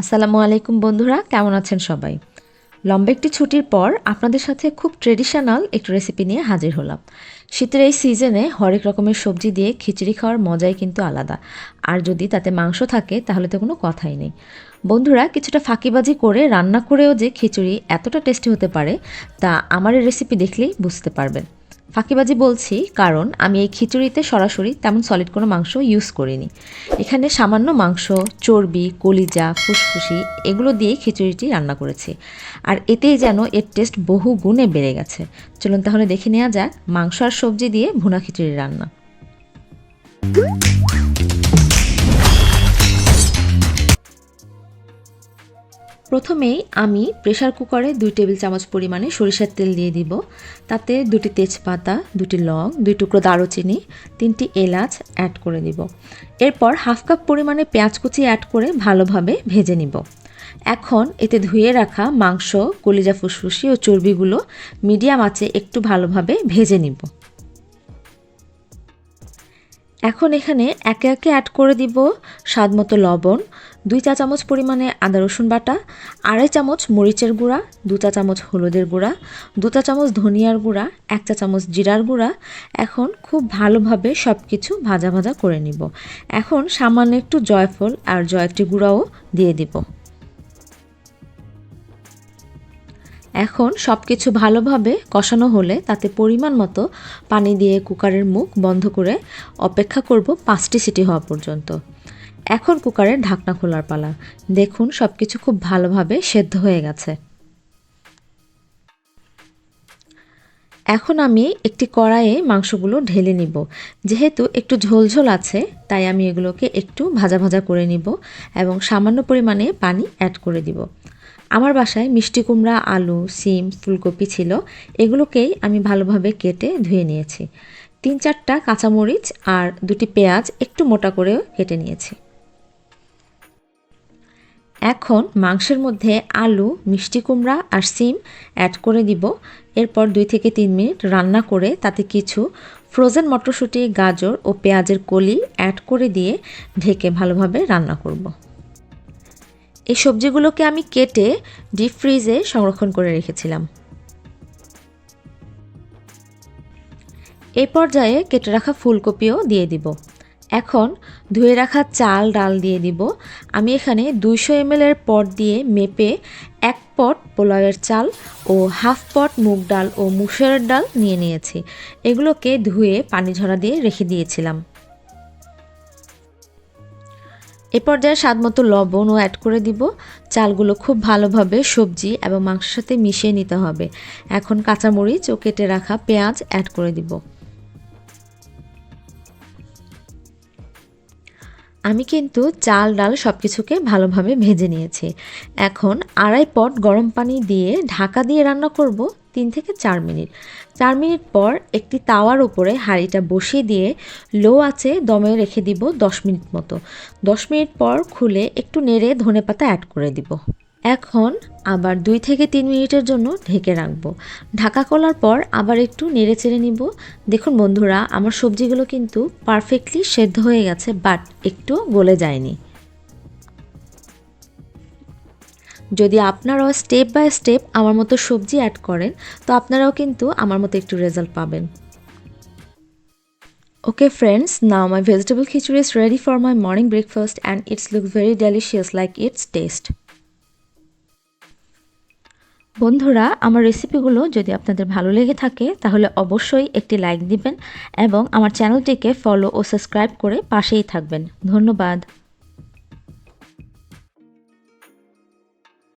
আসসালামু আলাইকুম বন্ধুরা, কেমন আছেন সবাই? লম্বা একটি ছুটির পর আপনাদের সাথে খুব ট্রেডিশনাল একটু রেসিপি নিয়ে হাজির হলাম। শীতের এই সিজনে হরেক রকমের সবজি দিয়ে খিচুড়ি খাওয়ার মজাই কিন্তু আলাদা। আর যদি তাতে মাংস থাকে, তাহলে তো কোনো কথাই নেই। বন্ধুরা, কিছুটা ফাঁকিবাজি করে রান্না করেও যে খিচুড়ি এতটা টেস্টি হতে পারে, তা আমার রেসিপি দেখলেই বুঝতে পারবেন। ফাঁকিবাজি বলছি কারণ আমি এই খিচুড়িতে সরাসরি তেমন সলিড কোনো মাংস ইউজ করিনি। এখানে সামান্য মাংস, চর্বি, কলিজা, ফুসফুসি এগুলো দিয়ে খিচুড়িটি রান্না করেছি। আর এতেই যেন এর টেস্ট বহু গুণে বেড়ে গেছে। চলুন তাহলে দেখে নেওয়া যাক মাংস আর সবজি দিয়ে ভুনা খিচুড়ি রান্না। প্রথমেই আমি প্রেশার কুকারে দুই টেবিল চামচ পরিমাণে সরিষার তেল দিয়ে দিব। তাতে দুটি তেজপাতা, দুটি লং, দুই টুকরো দারুচিনি, তিনটি এলাচ অ্যাড করে দিব। এরপর হাফ কাপ পরিমাণে পেঁয়াজ কুচি অ্যাড করে ভালোভাবে ভেজে নিব। এখন এতে ধুয়ে রাখা মাংস, কলিজা ফুসফুসি ও চর্বিগুলো মিডিয়াম আঁচে একটু ভালোভাবে ভেজে নিব। এখন এখানে একে একে অ্যাড করে দিব স্বাদমতো লবণ দুই চা চামচ পরিমাণে আদা রসুন বাটা, আড়াই চামচ মরিচের গুঁড়া, দু চা চামচ হলুদের গুঁড়া, দু চা চামচ ধনিয়ার গুঁড়া, এক চা চামচ জিরার গুঁড়া। এখন খুব ভালোভাবে সব কিছু ভাজা ভাজা করে নিব। এখন সামান্য একটু জয়ফল আর জয়ত্রী গুঁড়াও দিয়ে দিব। এখন সব কিছু ভালোভাবে কষানো হলে তাতে পরিমাণ মতো পানি দিয়ে কুকারের মুখ বন্ধ করে অপেক্ষা করব পাঁচটি সিটি হওয়া পর্যন্ত। এখন কুকারের ঢাকনা খোলার পালা। দেখুন সব কিছু খুব ভালোভাবে সেদ্ধ হয়ে গেছে। এখন আমি একটি কড়াইয়ে মাংসগুলো ঢেলে নিব। যেহেতু একটু ঝোলঝোল আছে, তাই আমি এগুলোকে একটু ভাজা ভাজা করে নিব এবং সামান্য পরিমাণে পানি অ্যাড করে দিব। আমার বাসায় মিষ্টি কুমড়া, আলু, সিম, ফুলকপি ছিল। এগুলোকেই আমি ভালোভাবে কেটে ধুয়ে নিয়েছি। তিন চারটা কাঁচামরিচ আর দুটি পেঁয়াজ একটু মোটা করেও কেটে নিয়েছি। এখন মাংসের মধ্যে আলু, মিষ্টি কুমড়া আর সিম অ্যাড করে দিব। এরপর দুই থেকে তিন মিনিট রান্না করে তাতে কিছু ফ্রোজেন মটরশুঁটি, গাজর ও পেঁয়াজের কলি অ্যাড করে দিয়ে ঢেকে ভালোভাবে রান্না করব। এই সবজিগুলোকে আমি কেটে ডিপ ফ্রিজে সংরক্ষণ করে রেখেছিলাম। এই পর্যায়ে কেটে রাখা ফুলকপিও দিয়ে দিব। এখন ধুয়ে রাখা চাল ডাল দিয়ে দিব। আমি এখানে দুইশো এর পট দিয়ে মেপে এক পট পোলাওয়ের চাল ও হাফ পট মুগ ডাল ও মুসুরের ডাল নিয়ে নিয়েছি। এগুলোকে ধুয়ে পানি ঝরা দিয়ে রেখে দিয়েছিলাম। এ পর্যায়ে স্বাদ মতো লবণ ও অ্যাড করে দিব। চালগুলো খুব ভালোভাবে সবজি এবং মাংসের সাথে মিশিয়ে নিতে হবে। এখন কাঁচামরিচ ও কেটে রাখা পেঁয়াজ অ্যাড করে দিব। আমি কিন্তু চাল, ডাল সব কিছুকে ভালোভাবে ভেজে নিয়েছি। এখন আড়াই পট গরম পানি দিয়ে ঢাকা দিয়ে রান্না করব তিন থেকে চার মিনিট। চার মিনিট পর একটি তাওয়ার উপরে হাঁড়িটা বসিয়ে দিয়ে লো আছে দমে রেখে দিব দশ মিনিট মতো। দশ মিনিট পর খুলে একটু নেড়ে ধনে পাতা অ্যাড করে দিব। এখন আবার দুই থেকে তিন মিনিটের জন্য ঢেকে রাখব। ঢাকা খোলার পর আবার একটু নেড়ে চেড়ে নিব। দেখুন বন্ধুরা আমার সবজিগুলো কিন্তু পারফেক্টলি সেদ্ধ হয়ে গেছে বাট একটু গলে যায়নি। যদি আপনারাও স্টেপ বাই স্টেপ আমার মতো সবজি অ্যাড করেন তো আপনারাও কিন্তু আমার মতো একটু রেজাল্ট পাবেন। Okay friends, now my vegetable khichuri is ready for my morning breakfast and it's look very delicious like its taste. বন্ধুরা, আমার রেসিপিগুলো যদি আপনাদের ভালো লেগে থাকে, তাহলে অবশ্যই একটি লাইক দিবেন এবং আমার চ্যানেলটিকে ফলো ও সাবস্ক্রাইব করে পাশেই থাকবেন। ধন্যবাদ।